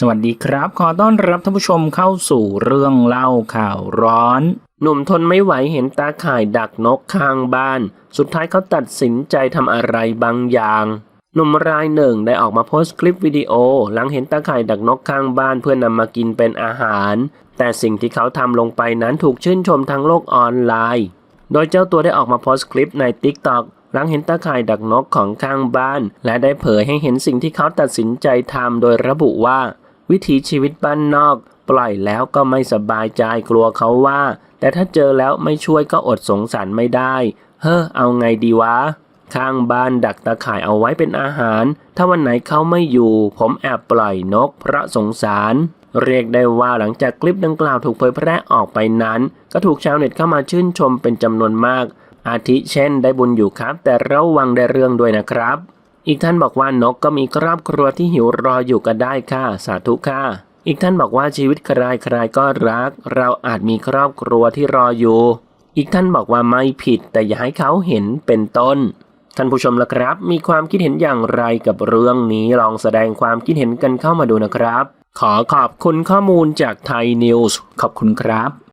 สวัสดีครับ ขอต้อนรับท่านผู้ชมเข้าสู่เรื่องเล่าข่าวร้อน หนุ่มทนไม่ไหวเห็นตาข่ายดักนกข้างบ้าน สุดท้ายเขาตัดสินใจทำอะไรบางอย่าง หนุ่มรายหนึ่งได้ออกมาโพสต์คลิปวิดีโอ หลังเห็นตาข่ายดักนกข้างบ้านเพื่อนนำมากินเป็นอาหาร แต่สิ่งที่เขาทำลงไปนั้นถูกชื่นชมทางโลกออนไลน์ โดยเจ้าตัวได้ออกมาโพสต์คลิปใน TikTok หลังเห็นตาข่ายดักนกของข้างบ้าน และได้เผยให้เห็นสิ่งที่เขาตัดสินใจทำโดยระบุว่า วิถีชีวิตบ้านนอก ปล่อยแล้วก็ไม่สบายใจกลัวเขาว่า แต่ถ้าเจอแล้วไม่ช่วยก็อดสงสารไม่ได้ เฮ้อเอาไงดีวะ ข้างบ้านดักตาข่ายเอาไว้เป็นอาหาร ถ้าวันไหนเขาไม่อยู่ ผมแอบปล่อยนกเพราะสงสาร เรียกได้ว่าหลังจากคลิปดังกล่าวถูกเผยแพร่ออกไปนั้น ก็ถูกชาวเน็ตเข้ามาชื่นชมเป็นจำนวนมาก อาทิเช่นได้บุญอยู่ครับ แต่ระวังได้เรื่องด้วยนะครับ อีกท่านบอกว่านกก็มีครอบครัวที่หิวรออยู่ก็ได้ค่ะ สาธุค่ะ อีกท่านบอกว่าชีวิตใครใครก็รัก เราอาจมีครอบครัวที่รออยู่ อีกท่านบอกว่าไม่ผิดแต่อย่าให้เขาเห็นเป็นต้น ท่านผู้ชมละครับ มีความคิดเห็นอย่างไรกับเรื่องนี้ลองแสดงความคิดเห็นกันเข้ามาดูนะครับ ขอขอบคุณข้อมูลจากไทยนิวส์ขอบคุณครับ